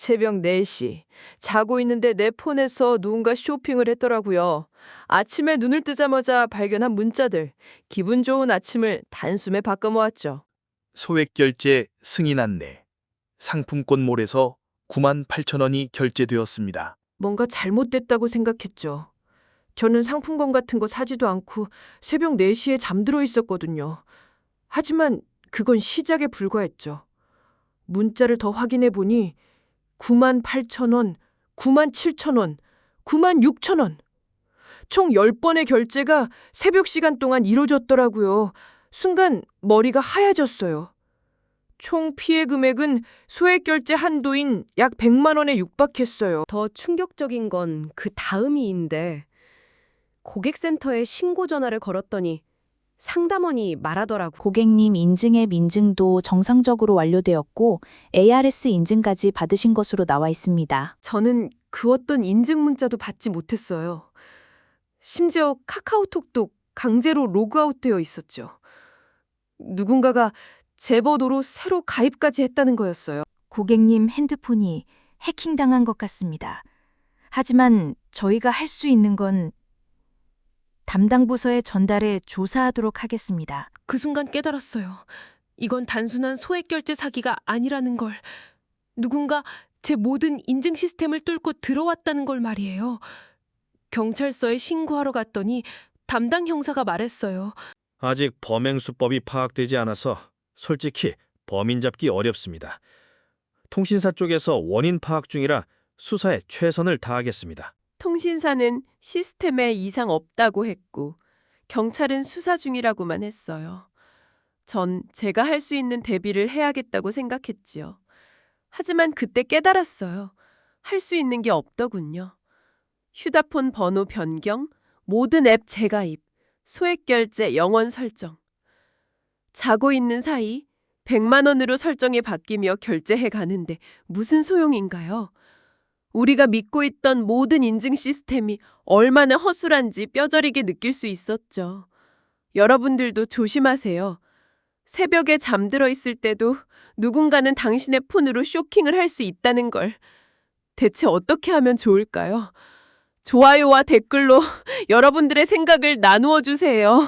새벽 4시. 자고 있는데 내 폰에서 누군가 쇼핑을 했더라고요. 아침에 눈을 뜨자마자 발견한 문자들. 기분 좋은 아침을 단숨에 바꿔 모았죠. 소액 결제 승인 안내. 상품권 몰에서 9만 8천 원이 결제되었습니다. 뭔가 잘못됐다고 생각했죠. 저는 상품권 같은 거 사지도 않고 새벽 4시에 잠들어 있었거든요. 하지만 그건 시작에 불과했죠. 문자를 더 확인해 보니 9만 8천 원, 9만 7천 원, 9만 6천 원. 총 10번의 결제가 새벽 시간 동안 이루어졌더라고요. 순간 머리가 하얘졌어요. 총 피해 금액은 소액 결제 한도인 약 100만 원에 육박했어요. 더 충격적인 건 그 다음이인데 고객센터에 신고 전화를 걸었더니 상담원이 말하더라고. 고객님 인증 앱 인증도 정상적으로 완료되었고 ARS 인증까지 받으신 것으로 나와 있습니다. 저는 그 어떤 인증 문자도 받지 못했어요. 심지어 카카오톡도 강제로 로그아웃되어 있었죠. 누군가가 제 번호로 새로 가입까지 했다는 거였어요. 고객님 핸드폰이 해킹당한 것 같습니다. 하지만 저희가 할 수 있는 건 담당 부서에 전달해 조사하도록 하겠습니다. 그 순간 깨달았어요. 이건 단순한 소액 결제 사기가 아니라는 걸. 누군가 제 모든 인증 시스템을 뚫고 들어왔다는 걸 말이에요. 경찰서에 신고하러 갔더니 담당 형사가 말했어요. 아직 범행 수법이 파악되지 않아서 솔직히 범인 잡기 어렵습니다. 통신사 쪽에서 원인 파악 중이라 수사에 최선을 다하겠습니다. 통신사는 시스템에 이상 없다고 했고 경찰은 수사 중이라고만 했어요. 전 제가 할 수 있는 대비를 해야겠다고 생각했지요. 하지만 그때 깨달았어요. 할 수 있는 게 없더군요. 휴대폰 번호 변경, 모든 앱 재가입, 소액 결제 영원 설정. 자고 있는 사이 100만 원으로 설정이 바뀌며 결제해 가는데 무슨 소용인가요? 우리가 믿고 있던 모든 인증 시스템이 얼마나 허술한지 뼈저리게 느낄 수 있었죠. 여러분들도 조심하세요. 새벽에 잠들어 있을 때도 누군가는 당신의 폰으로 쇼킹을 할 수 있다는 걸 대체 어떻게 하면 좋을까요? 좋아요와 댓글로 여러분들의 생각을 나누어 주세요.